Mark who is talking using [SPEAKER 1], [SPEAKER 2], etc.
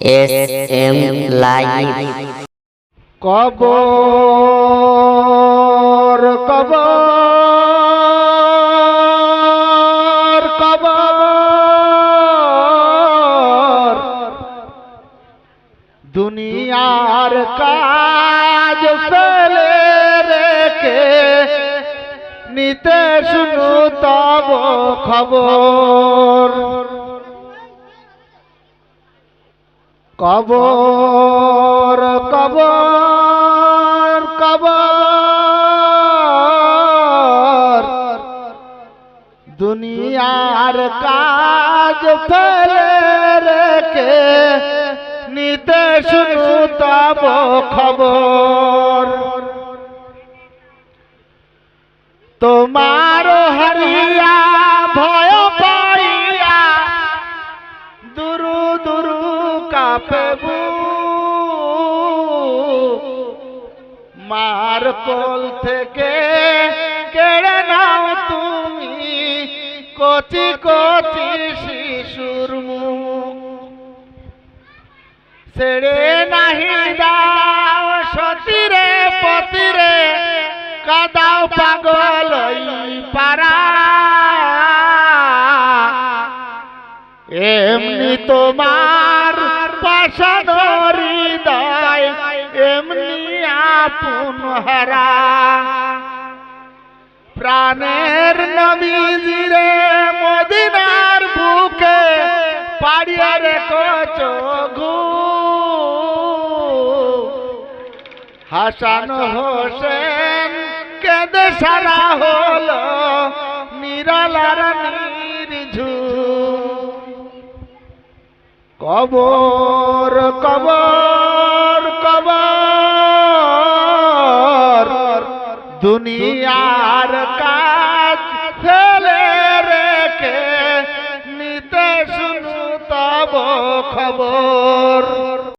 [SPEAKER 1] S M live.
[SPEAKER 2] কবর কবর কবর। দুনিয়ার কাজ ফেলে রেখে নিতে শুনু তব খবর। কবর কবর কবর। দুনিয়ার কাজ ফেলে রেখে নিতে শুনু তব খবর। তোমার হরিয়া কাপেবু মার কোল থেকে কেড়ে নাও তুমি কচি কচি শিশুর ছেড়ে নাহি দাও সতীরে, পতিরে, কাদাও পাগল পারা এমনি তোমার এমনি আপন হারা। প্রাণের নবীজিরে মদিনার বুকে পাড়িয়ে রেখো চোখু হাসান হোসেন কেঁদে সারা হলো, নিরালার নির্ঝু কবর কবর কবর। দুনিয়ার কাজ ফেলে রেখে নিতে শুনু তব খবর।